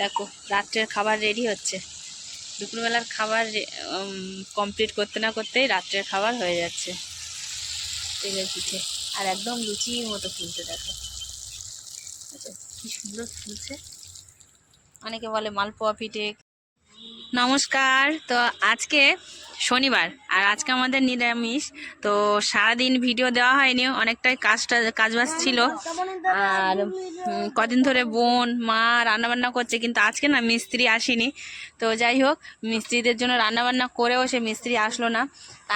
দেখো, রাত্রের খাবার রেডি হচ্ছে। দুপুরবেলার খাবার কমপ্লিট করতে না করতেই রাত্রের খাবার হয়ে যাচ্ছে। তেলের পিঠে। আর একদম লুচি মতো ফুলতে দেখো। আচ্ছা কি সুন্দর ফুলছে। অনেকে বলে মালপোয়া পিঠে। নমস্কার। তো আজকে শনিবার। আর আজকে আমাদের নিরামিষ তো সারাদিন ভিডিও দেওয়া হয়নি অনেকটাই কাজটা কাজবাজ ছিল। আর কদিন ধরে বোন মা রান্নাবান্না করছে কিন্তু আজকে না মিস্ত্রি আসেনি। তো যাই হোক মিস্ত্রিদের জন্য রান্নাবান্না করেও সে মিস্ত্রি আসলো না।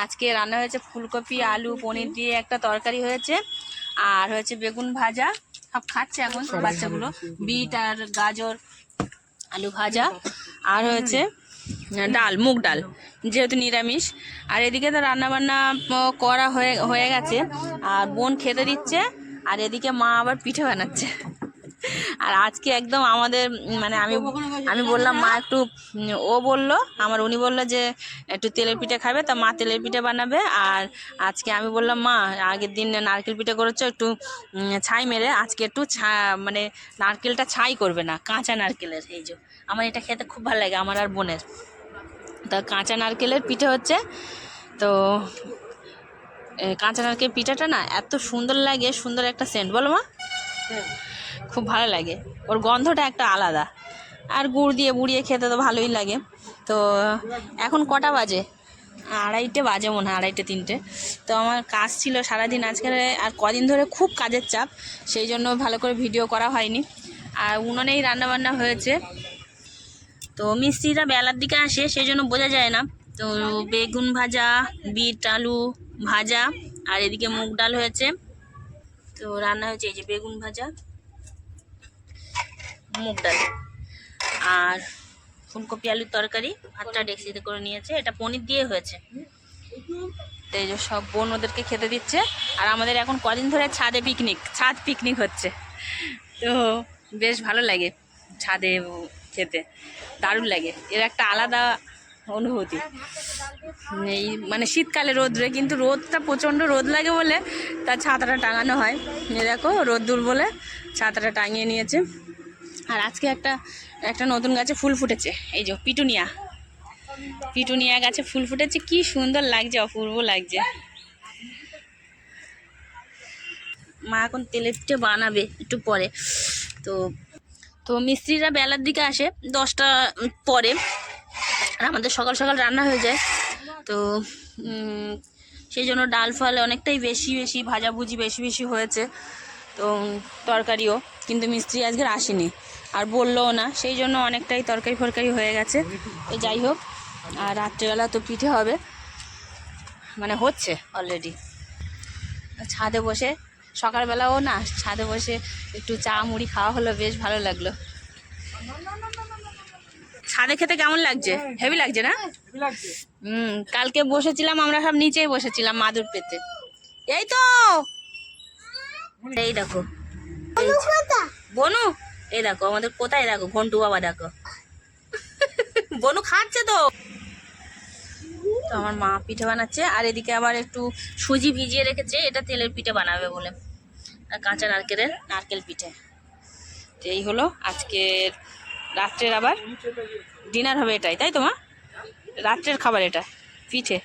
আজকে রান্না হয়েছে ফুলকপি আলু পনির দিয়ে একটা তরকারি হয়েছে আর হয়েছে বেগুন ভাজা। সব খাচ্ছে এখন বাচ্চাগুলো। বিট আর গাজর আলু ভাজা আর হয়েছে ডাল, মুগ ডাল, যেহেতু নিরামিষ। আর এদিকে তো রান্নাবান্না করা হয়ে হয়ে গেছে। আর বোন খেতে দিচ্ছে, আর এদিকে মা আবার পিঠে বানাচ্ছে। আর আজকে একদম আমাদের মানে আমি আমি বললাম মা একটু ও বলল, আমার উনি বলল যে একটু তেলের পিঠে খাবে, তা মা তেলের পিঠে বানাবে, আর আজকে আমি বললাম, মা, আগের দিন নারকেল পিঠে করেছ, একটু ছাই মেরে, আজকে একটু ছা মানে নারকেলটা ছাই করবে না, কাঁচা নারকেলের, এই যে, আমার এটা খেতে খুব ভালো লাগে, আমার আর বোনের। তা কাঁচা নারকেলের পিঠে হচ্ছে, তো কাঁচা নারকেল পিঠাটা না, এত সুন্দর লাগে, সুন্দর একটা সেন্ট বলো মা। খুব ভালো লাগে। ওর গন্ধটা একটা আলাদা। আর গুড় দিয়ে বুড়িয়ে খেতে তো ভালোই লাগে। তো, এখন কটা বাজে? আড়াইটে বাজে মনে হয়, আড়াইটে, তিনটে। তো আমার কাজ ছিল সারাদিন আজকে আর কদিন ধরে খুব কাজের চাপ। সেই জন্য ভালো করে ভিডিও করা হয়নি। আর উনুনেই রান্নাবান্না হয়েছে। তো মিস্ত্রিরা বেলার দিকে আসে, সেই জন্য বোঝা যায় না। তো বেগুন ভাজা, বিট, আলু ভাজা, আর এদিকে মুগ ডাল হয়েছে। তো রান্না হয়েছে, এই যে বেগুন ভাজা। মুগ ডাল। আর ফুলকপি আলুর তরকারি, ভাতটা ডেক্সিতে করে নিয়েছে। এটা পনির দিয়ে হয়েছে। তো এই যে সব বোন ওদেরকে খেতে দিচ্ছে। আর আমাদের এখন কদিন ধরে ছাদে পিকনিক ছাদ পিকনিক হচ্ছে। তো বেশ ভালো লাগে ছাদে খেতে। দারুণ লাগে। এর একটা আলাদা অনুভূতি। এই মানে শীতকালে রোদরে কিন্তু রোদটা প্রচণ্ড রোদ লাগে বলে তার ছাতাটা টাঙানো হয়। এ দেখো রোদ্দুর বলে ছাতাটা টাঙিয়ে নিয়েছে। আর আজকে একটা একটা নতুন গাছে ফুল ফুটেছে। এই যে পিটুনিয়া। পিটুনিয়া গাছে ফুল ফুটেছে। কি সুন্দর লাগছে, অপূর্ব লাগছে। মা এখন তেলের পিঠে বানাবে একটু পরে। তো তো মিস্ত্রিরা বেলার দিকে আসে, দশটা পরে। আর আমাদের সকাল সকাল রান্না হয়ে যায়। তো সেই জন্য ডাল ফাল অনেকটাই বেশি বেশি ভাজাভুজি বেশি বেশি হয়েছে। তো, তরকারিও। কিন্তু মিস্ত্রি আজকে আসেনি। আর বললোও না। সেই জন্য অনেকটাই তরকারি ফরকারি হয়ে গেছে। তো যাই হোক আর রাত্রেবেলা তো পিঠে হবে। মানে হচ্ছে অলরেডি ছাদে বসে সকালবেলাও না ছাদে বসে একটু চা মুড়ি খাওয়া হলো বেশ ভালো লাগল। ছাদে খেতে কেমন লাগছে? হেভি লাগছে না? হুম কালকে বসেছিলাম আমরা সব নিচেই বসেছিলাম মাদুর পেতে। এই তো! এই দেখো। বনু এই দেখো, আমাদের কোথায় দেখো? ঘন্টু বাবা দেখো। বনু খাচ্ছে তো। তো আমার মা পিঠে বানাচ্ছে, আর এদিকে আবার একটু সুজি ভিজিয়ে রেখেছে, এটা তেলের পিঠে বানাবে বলে। আর কাঁচা নারকেলের নারকেল পিঠে। তো এই হলো আজকের রাত্রের আবার ডিনার হবে এটাই, তাই তো মা? রাত্রের খাবার এটা, পিঠে।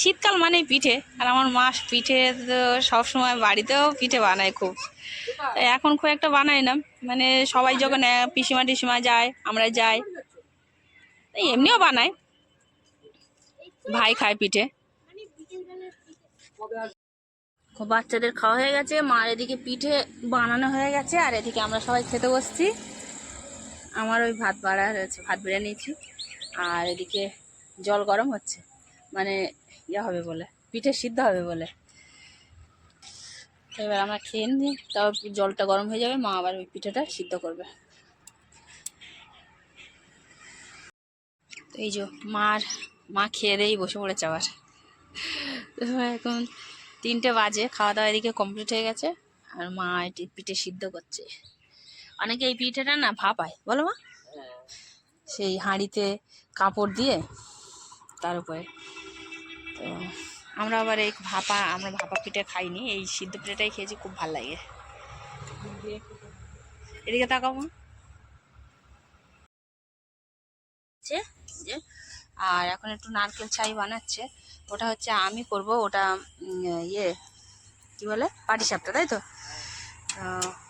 শীতকাল মানেই পিঠে, আর আমার মা পিঠে তো সবসময় বাড়িতেও পিঠে বানায় খুব। এখন খুব একটা বানাই না মানে সবাই যখন পিসিমা টিসিমা যায়, আমরা যাই এমনিও বানাই ভাই খায় পিঠে। বাচ্চাদের খাওয়া হয়ে গেছে, মার এদিকে পিঠে বানানো হয়ে গেছে, আর এদিকে আমরা সবাই খেতে বসছি। আমার ওই ভাত বাড়া হয়েছে, ভাত বেড়ে নিয়েছি, আর এদিকে জল গরম হচ্ছে। মানে ইয়ে হবে বলে পিঠে সিদ্ধ হবে বলে। এবার আমরা খেয়ে নিই তাও জলটা গরম হয়ে যাবে মা আবার ওই পিঠেটা সিদ্ধ করবে। এই যে মার মা খেয়ে দিয়েই বসে পড়েছে আবার। এখন তিনটে বাজে খাওয়া দাওয়া এদিকে কমপ্লিট হয়ে গেছে আর মা এটি পিঠে সিদ্ধ করছে। অনেকে এই পিঠেটা না ভাপায় বলো মা? সেই হাঁড়িতে কাপড় দিয়ে তার উপরে তো আমরা আবার এই ভাপা, আমরা ভাপা পিঠে খাইনি, এই সিদ্ধ পিঠেটাই খেয়েছি, খুব ভালো লাগে। এদিকে হচ্ছে যে আর এখন একটু নারকেল ছাই বানাচ্ছে, ওটা হচ্ছে আমি করব, ওটা ইয়ে কি বলে, পাটিসাপটা, তাই তো?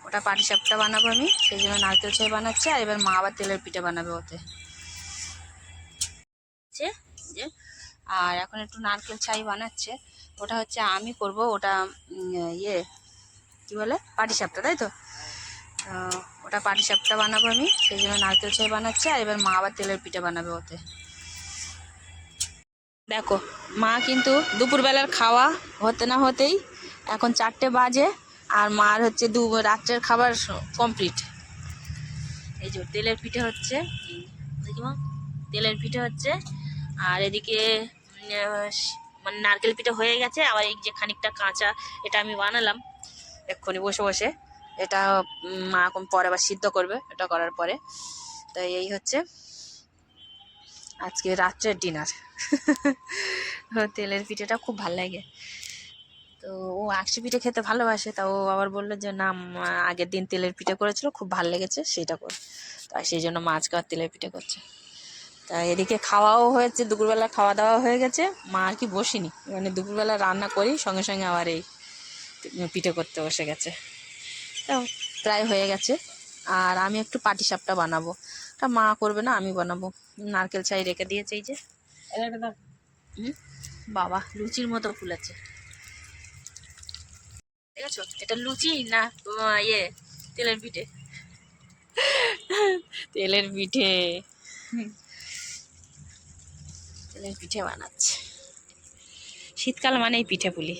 ওটা পাটিসাপটা বানাবো আমি, সেই জন্য নারকেল ছাই বানাচ্ছে, আর এবার মা আবার তেলের পিঠে বানাবে ওতে। যে আর এখন একটু নারকেল ছাই বানাচ্ছে। ওটা হচ্ছে আমি করব, ওটা ইয়ে কি বলে, পাটিসাপটা, তাই তো? ওটা পাটিসাপটা বানাবো আমি, সেই জন্য নারকেল ছাই বানাচ্ছে, আর এবার মা আবার তেলের পিঠে বানাবে ওতে। দেখো, মা কিন্তু দুপুরবেলার খাওয়া হতে না হতেই এখন চারটে বাজে, আর মার হচ্ছে দু, রাত্রের খাবার কমপ্লিট এই যে, তেলের পিঠে হচ্ছে দেখি মা, তেলের পিঠে হচ্ছে আর এদিকে মানে নারকেল পিঠে হয়ে গেছে, আবার এই যে খানিকটা কাঁচা এটা আমি বানালাম। এক্ষুনি বসে বসে এটা মা এখন পরে আবার সিদ্ধ করবে, এটা করার পরে। তো এই হচ্ছে আজকে রাত্রের ডিনার তেলের পিঠেটা খুব ভালো লাগে। তো ও আকশি পিঠে খেতে ভালোবাসে, তা ও আবার বলল যে, না আগের দিন তেলের পিঠে করেছিল, খুব ভালো লেগেছে, সেটা কর। তাই সেই জন্য মা আজকে আর তেলের পিঠে করছে। তা এদিকে খাওয়াও হয়েছে দুপুরবেলা খাওয়া দাওয়া হয়ে গেছে। মা আর কি বসিনি। মানে দুপুরবেলা রান্না করি সঙ্গে সঙ্গে আবার এই পিঠে করতে বসে গেছে। তো প্রায় হয়ে গেছে। আর আমি একটু পাটি সাপটা বানাবো। তা মা করবে না আমি বানাবো। নারকেল ছাই রেখে দিয়েছে এই যে। বাবা লুচির মতো ফুলেছে। দেখেছ? এটা লুচি না ইয়ে তেলের পিঠে? তেলের পিঠে। পিঠে বানাচ্ছে। শীতকাল মানেই পিঠে পুলি